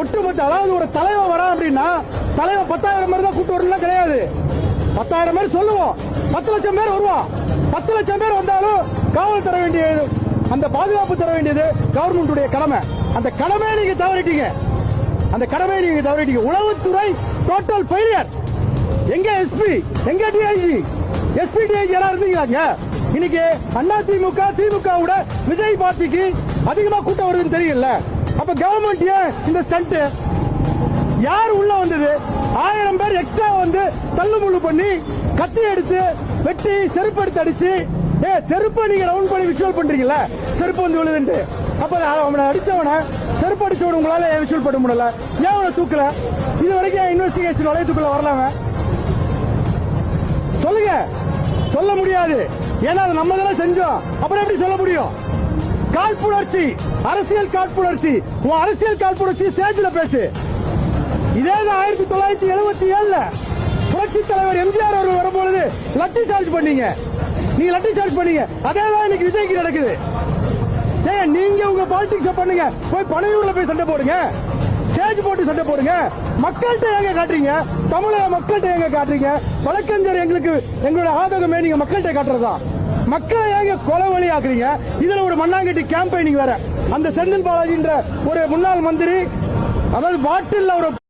ஒட்டுமொத்த அதாவது ஒரு தலைவன் வரா அப்படின்னா தலைவன் பத்தாயிரம் பேர் தான் கூட்டு வரலாம் கிடையாது. பத்தாயிரம் பேர் சொல்லுவோம். பத்து லட்சம் பேர் வருவோம். பத்து லட்சம் பேர் வந்தாலும் காவல் தர வேண்டியது அந்த பாதுகாப்பு தர வேண்டியது கவர்மெண்டுடைய கடமை. அந்த கடமையை நீங்க தவறிட்டீங்க. அந்த கடமையை நீங்க தவறிட்டீங்க. உளவுத்துறை டோட்டல் ஃபெயிலியர் எங்க எஸ்பி எங்க டிஐஜி எஸ்பி டிஐஜி எல்லாம் இருந்தீங்களாங்க? இன்னைக்கு அண்ணா திமுக திமுக விட விஜய் பார்ட்டிக்கு அதிகமா கூட்டம் வருதுன்னு தெரியல அப்ப கவர்மெண்ட் ஏன் இந்த ஸ்டண்ட் யார் உள்ள வந்தது? ஆயிரம் பேர் எக்ஸ்ட்ரா வந்து தள்ளுமுள்ளு பண்ணி கத்தி எடுத்து வெட்டி செருப்பு எடுத்து அடிச்சு. ஏ செருப்பை நீங்க ரவுண்ட் பண்ணி விஷுவல் பண்றீங்கல்ல? செருப்பு வந்து விழுதுன்ட்டு. அப்ப அவனை அடிச்சவனை செருப்பு அடிச்சவன உங்களால ஏன் விஷுவல் பண்ண முடியல? ஏன் அவனை தூக்கல? இது வரைக்கும் இன்வெஸ்டிகேஷன் வளையத்துக்குள்ள வரலாம சொல்லுங்க. சொல்ல முடியாது. ஏன்னா அது நம்ம தானே செஞ்சோம். அப்புறம் எப்படி சொல்ல முடியும்? காழ்ப்புணர்ச்சி அரசியல் காழ்ப்புணர்ச்சி. உன் அரசியல் காழ்ப்புணர்ச்சி ஸ்டேஜில் பேசு. இதே ஆயிரத்தி தொள்ளாயிரத்தி எழுபத்தி ஏழுல புரட்சி தலைவர் எம்ஜிஆர் அவர்கள் வரும்பொழுது லட்டி சார்ஜ் பண்ணீங்க. நீங்க லட்டி சார்ஜ் பண்ணீங்க. அதே தான் இன்னைக்கு விஜய்க்கு நடக்குது. ஏய், நீங்க உங்க பாலிடிக்ஸ் பண்ணுங்க. போய் பனையூர்ல போய் சண்டை போடுங்க. ஸ்டேஜ் போட்டு சண்டை போடுங்க. மக்கள்கிட்ட எங்க காட்டுறீங்க? தமிழக மக்கள்கிட்ட எங்க காட்டுறீங்க? வழக்கறிஞர் எங்களுக்கு எங்களோட ஆதகமே நீங்க மக்கள்கிட்ட காட்டுறதா? மக்களை ஏங்க கொலை வழி ஆக்குறீங்க இதுல ஒரு மண்ணாங்கட்டி கேம்பெயினிங் வேற அந்த செந்தில் பாலாஜின்ற ஒரு முன்னாள் மந்திரி அதாவது பாட்டில் ஒரு